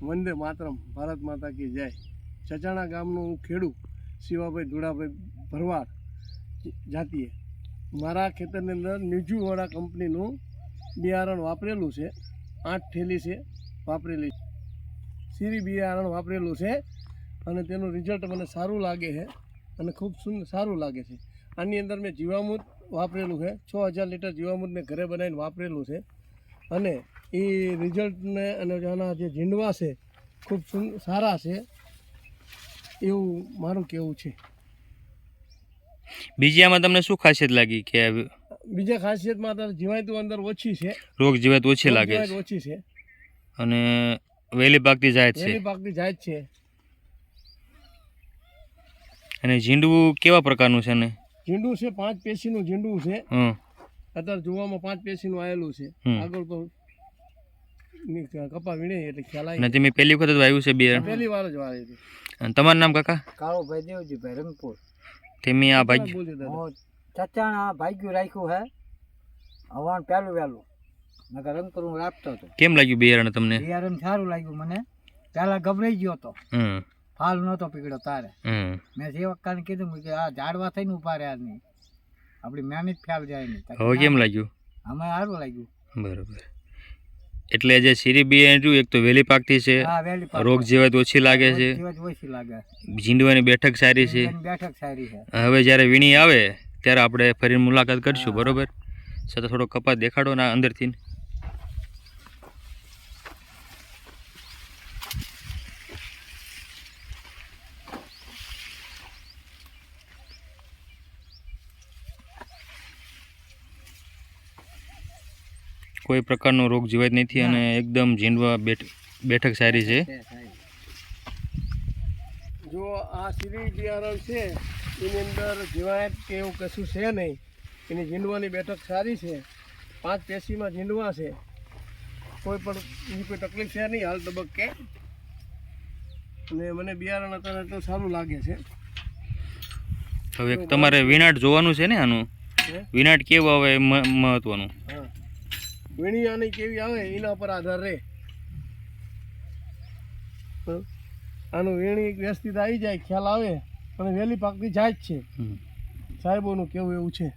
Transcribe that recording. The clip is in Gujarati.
વંદે માતરમ, ભારત માતા કી જય. ચચાણા ગામનું હું ખેડૂ શિવાભાઈ ધુડાભાઈ ભરવાડ જાતીએ મારા ખેતરની અંદર નિજુવાળા કંપનીનું બિયારણ વાપરેલું છે, આઠ થેલી છે, વાપરેલી સીરી બિયારણ વાપરેલું છે અને તેનું રિઝલ્ટ મને સારું લાગે છે અને ખૂબ સુંદર, સારું લાગે છે. આની અંદર મેં જીવામૃત વાપરેલું છે, છ હજાર લીટર જીવામૃત મેં ઘરે બનાવીને વાપરેલું છે. અને એ રિઝલ્ટને અને આના જે ઝીંડવા છે ખૂબ સારા છે એવું મારું કહેવું છે. બીજી આમાં તમને શું ખાસિયત લાગી કે બીજા ખાસિયતમાં તો જીવાતું અંદર ઓછી છે. રોગ જીવાત ઓછી લાગે છે. ઓછી છે. અને વહેલી પાકતી જાય છે. વહેલી પાકતી જાય છે. અને ઝીંડવું કેવા પ્રકારનું છે ને ઝીંડું છે પાંચ પેશીનું ઝીંડું છે. હં અત્યારે જોવામાં પાંચ પેશીનું આવેલું છે. આગળ તો કપા વીણે એટલે ખ્યાલ આવી તમે પહેલી વખત આવ્યું વાવ્યું છે બિયારણ? પહેલી વાર જ વાળી હતી. અને તમારું નામ કાકા? કાળોભાઈ દેવજી ભાઈ રંગપુર તમે આ ભાઈ ચચાણા ભાગ્યું રાખ્યું હે. હવાન પહેલું વહેલું નકર રંગપુર હું રાખતો હતો. કેમ લાગ્યું બિયારણ તમને? બિયારણ સારું લાગ્યું મને. પહેલાં ગભરાઈ ગયો હતો. હમ. ફાલ નહોતો પીગળ્યો તારે. મેં મેં સેવકાને કીધું કે આ ઝાડવા થઈને ઊભા રહ્યા નહીં. આપણી મહેનત ફેલ જાય નહીં. હવે કેમ લાગ્યું? અમે સારું લાગ્યું. બરોબર. એટલે જે સીરી બિયારણ એક તો વહેલી પાકતી છે રોગ જીવાત ઓછી લાગે છે. જીંડવાની ઓછી લાગે. બેઠક સારી છે. બેઠક સારી છે. હવે જ્યારે વીણી આવે ત્યારે આપણે ફરી મુલાકાત કરીશું બરોબર? છતાં થોડો કપાસ દેખાડો ના અંદરથી. કોઈ પ્રકારનો રોગ જીવાત નથી અને એકદમ ઝીંડવા બેઠ બેઠક સારી છે. જો આ શ્રી બિયારણ છે એની અંદર જીવાત કે એવું કશું છે નહીં. એની ઝીંડવાની બેઠક સારી છે. પાંચ પેશીમાં ઝીંડવા છે. કોઈ પણ એની કોઈ તકલીફ છે નહીં હાલ તબક્કે. અને મને બિયારણ અત્યારે તો સારું લાગે છે. હવે તમારે વિનાટ જોવાનું છે ને આનું? વિનાટ કેવું આવે મહત્વનું? હા વીણી આની કેવી આવે એના પર આધાર રહે? આનું વીણી વ્યવસ્થિત આવી જાય ખ્યાલ આવે અને વહેલી પાકતી જાય જ છે સાહેબોનું કેવું એવું છે.